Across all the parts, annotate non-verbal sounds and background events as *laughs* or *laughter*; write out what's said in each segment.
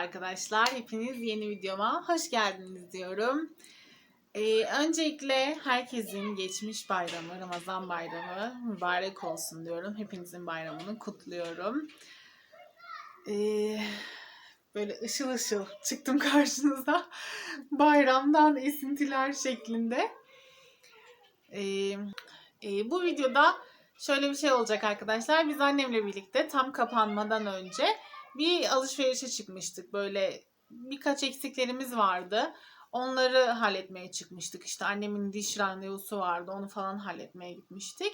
arkadaşlar. Hepiniz yeni videoma hoş geldiniz diyorum. Ee, öncelikle herkesin geçmiş bayramı, Ramazan bayramı mübarek olsun diyorum. Hepinizin bayramını kutluyorum. Ee, böyle ışıl ışıl çıktım *laughs* karşınıza. Bayramdan esintiler şeklinde. Ee, e, bu videoda şöyle bir şey olacak arkadaşlar. Biz annemle birlikte tam kapanmadan önce bir alışverişe çıkmıştık. Böyle birkaç eksiklerimiz vardı. Onları halletmeye çıkmıştık. İşte annemin diş randevusu vardı. Onu falan halletmeye gitmiştik.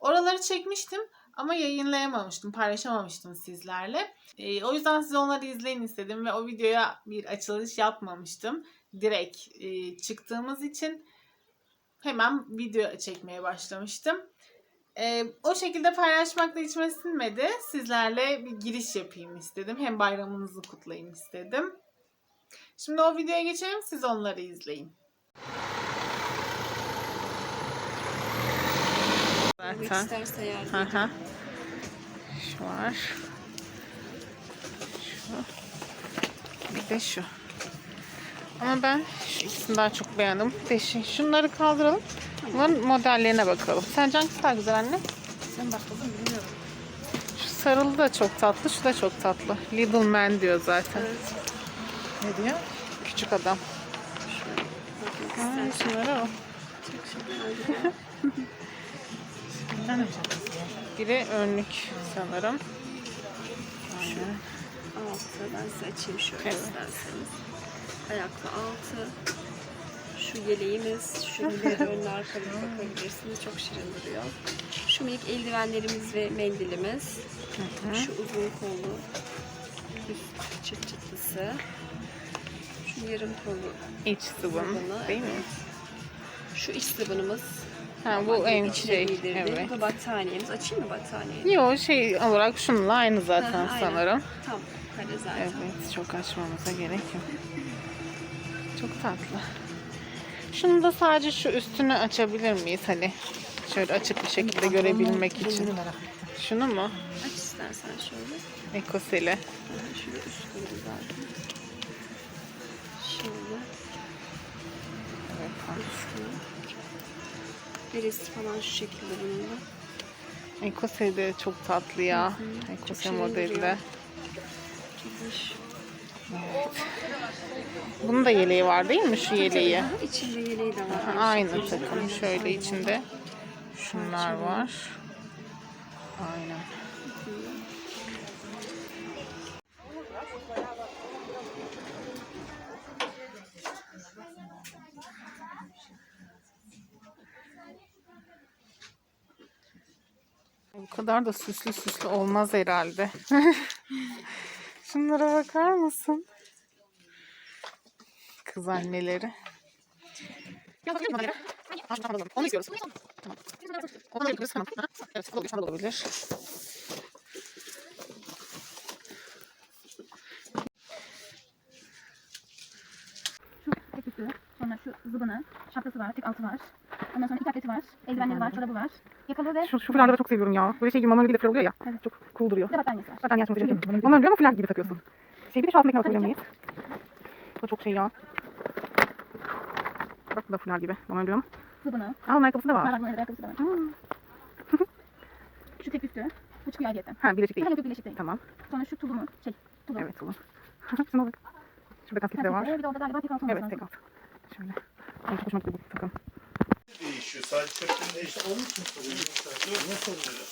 Oraları çekmiştim ama yayınlayamamıştım, paylaşamamıştım sizlerle. Ee, o yüzden siz onları izleyin istedim ve o videoya bir açılış yapmamıştım. Direkt e, çıktığımız için hemen video çekmeye başlamıştım. Ee, o şekilde paylaşmak da içime sinmedi. Sizlerle bir giriş yapayım istedim. Hem bayramınızı kutlayayım istedim. Şimdi o videoya geçelim. Siz onları izleyin. Zaten. isterse yardım Hı hı. Şu var. Şu. Bir de şu. Ama ben şu ikisini daha çok beğendim. Bir de şu- şunları kaldıralım. Bunların modellerine bakalım. Sence hangisi daha güzel anne? Sen bak kızım bilmiyorum. Şu sarılı da çok tatlı, şu da çok tatlı. Little Man diyor zaten. Evet. Ne diyor? Küçük adam. Ha, o. Şeker. Biri önlük sanırım. Aynen. Altı. Ben size açayım şöyle Evet. isterseniz. Ayaklı altı. Şu yeleğimiz. Şu bir önlü arka bir bakabilirsiniz. Çok şirin duruyor. Şu minik eldivenlerimiz ve mendilimiz. Şu uzun kollu üst çıt çıtlısı. Şu yarım kollu. İç Sıvını, değil mi? Şu iç sıvınımız. Ha bu en şey. Evet. Bu battaniyemiz. Açayım mı battaniyeyi? Yo şey olarak şununla aynı zaten Hı hı, aynen. sanırım. Tam kare zaten. Evet çok açmamıza gerek yok. Çok tatlı. Şunu da sadece şu üstünü açabilir miyiz hani? Şöyle açık bir şekilde görebilmek için. Şunu mu? Aç istersen şöyle. Ekoseli. Şöyle üst kolu zaten. Şöyle Evet. Beresi falan şu şekilde bunun da. Ekoseli de çok tatlı ya. Ekoseli şirin modeli de. duruyor. Bunun da yeleği var değil mi şu yeleği? İçinde yeleği de var. Aynı takım şöyle içinde. Şunlar var. Aynen. Bu kadar da süslü süslü olmaz herhalde. *laughs* Şunlara bakar mısın? Kız anneleri. Onu istiyoruz. Tamam. Onu. Tamam. Evet, o olabilir. tek üstü, sonra şu zıbını, şapkası var, tek altı var. Ondan sonra iki tableti var, eldivenleri var, çorabı var. Yakalı ve Şu, şu fularda da çok seviyorum ya. Böyle şey gibi mama gibi de fır oluyor ya. Çok cool duruyor. bir de battaniyesi var. Zaten gerçekten seviyorum. Mama öyle ama fular gibi takıyorsun. Şey bir de şu alabilir miyiz? Bu da çok şey ya. Bak bu da fular gibi. Mama öyle ama. Zıbını, Aa onun ayakkabısı da var var. bunun ayakkabısı da var. Şu tek üstü, bu çıkıyor ayrıyetten. Ha birleşik değil. Hayır yok birleşik değil. Tamam. Sonra şu tulumu, şey, tulum. Evet tamam. *laughs* Şuna bak. Şurada kasketi de var. Bir de orada galiba tek altı Evet tek lazım. alt. Şöyle. Ay, çok hoşuma gitti bu takım. değişiyor. Sadece kökten değişiyor. Onun için soruyorum. Ne soruyor?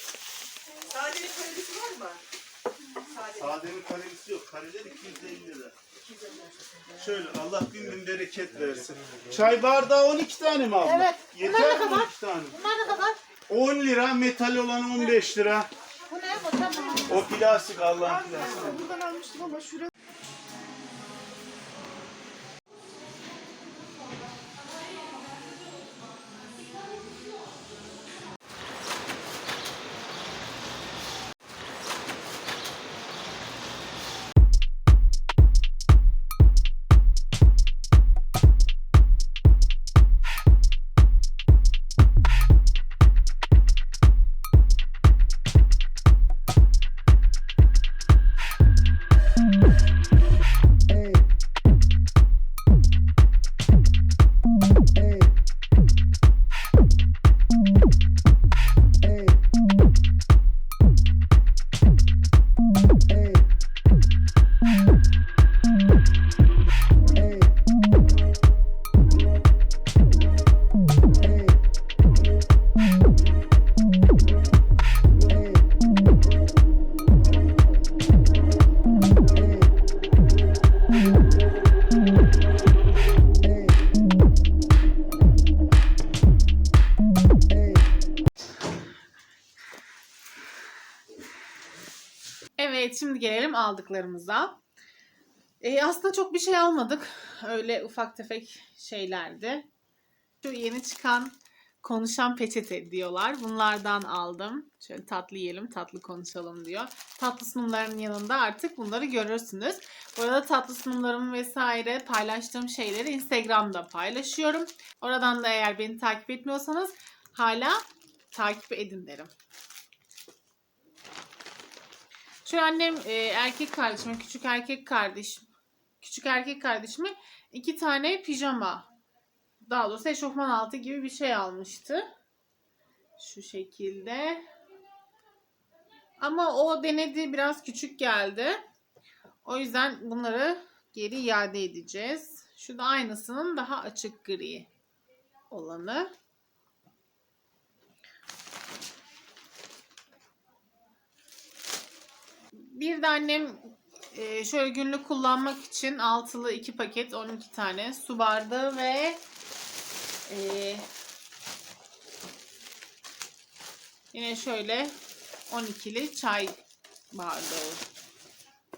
Sadenin kalorisi var mı? Sadenin kalorisi yok. Kaleler 250 lira. Şöyle Allah bin bin bereket versin. Çay bardağı 12 tane mi abla? Evet. Yeter Bunlar ne mi kadar? 12 tane? Bunlar ne kadar? 10 lira, metal olan 15 lira. Bu ne? Bu tamam. O plastik Allah'ın plastik. Buradan almıştım ama şuraya Evet şimdi gelelim aldıklarımıza. Ee, aslında çok bir şey almadık. Öyle ufak tefek şeylerdi. Şu yeni çıkan konuşan peçete diyorlar. Bunlardan aldım. Şöyle tatlı yiyelim, tatlı konuşalım diyor. Tatlı sunumların yanında artık bunları görürsünüz. Bu arada tatlı sunumlarımı vesaire paylaştığım şeyleri Instagram'da paylaşıyorum. Oradan da eğer beni takip etmiyorsanız hala takip edin derim. Şu annem e, erkek kardeşime, küçük erkek kardeşim, küçük erkek kardeşime iki tane pijama, daha doğrusu eşofman altı gibi bir şey almıştı. Şu şekilde. Ama o denedi biraz küçük geldi. O yüzden bunları geri iade edeceğiz. Şu da aynısının daha açık gri olanı. Bir de annem e, şöyle günlük kullanmak için altılı iki paket 12 tane su bardağı ve e, yine şöyle 12'li çay bardağı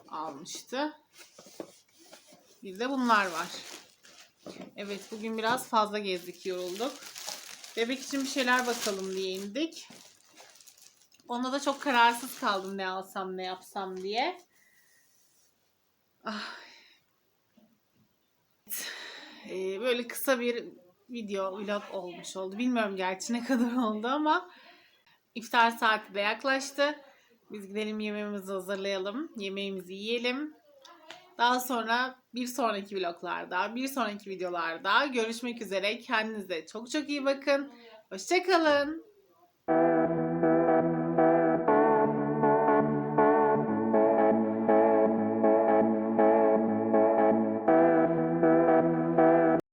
almıştı. Bir de bunlar var. Evet bugün biraz fazla gezdik yorulduk. Bebek için bir şeyler bakalım diye indik. Onda da çok kararsız kaldım ne alsam ne yapsam diye. Ah. Ee, böyle kısa bir video vlog olmuş oldu. Bilmiyorum gerçi ne kadar *laughs* oldu ama iftar saati de yaklaştı. Biz gidelim yemeğimizi hazırlayalım. Yemeğimizi yiyelim. Daha sonra bir sonraki vloglarda, bir sonraki videolarda görüşmek üzere. Kendinize çok çok iyi bakın. Hoşçakalın.